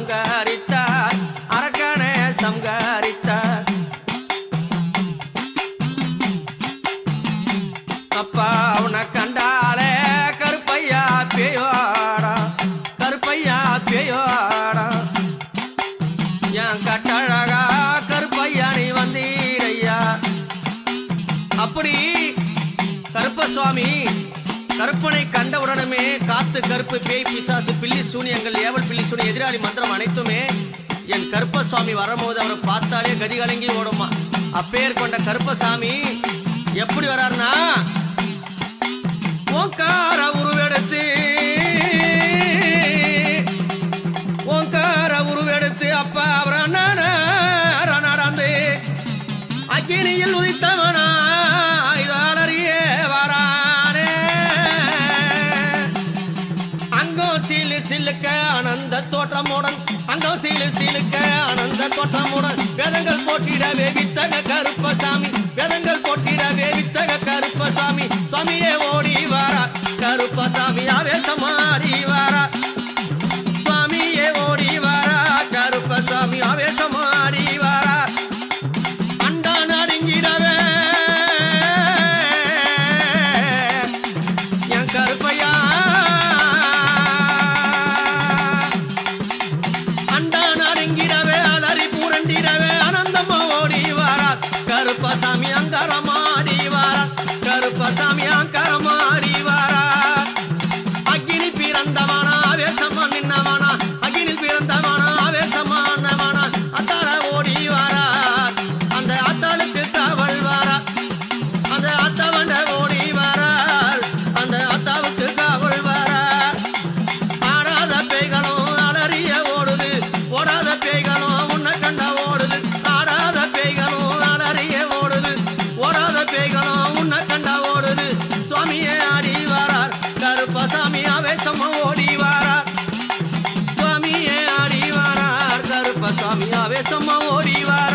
சங்காரித்தார் அரக்கனை சங்காரித்தார் அப்பா உன கண்டாலே கருப்பையா பேயோடா கருப்பையா பேயோடா. என் கட்டழகா கருப்பையா நீ வந்தீரையா அப்படி கருப்பசுவாமி கற்பனை கண்டவுடனே காத்து கருப்பு பேய் பிசாசு பில்லி சூனியங்கள் ஏவல் பில்லி சூனிய எதிராளி மந்திரம் அனைத்துமே என் கருப்பசாமி வரும்போது அவரை பார்த்தாலே கதி கலங்கி ஓடுமா அப்பேர் கொண்ட கருப்பசாமி எப்படி வராருன்னா உருவெடுத்து outra morango ஓடிவா.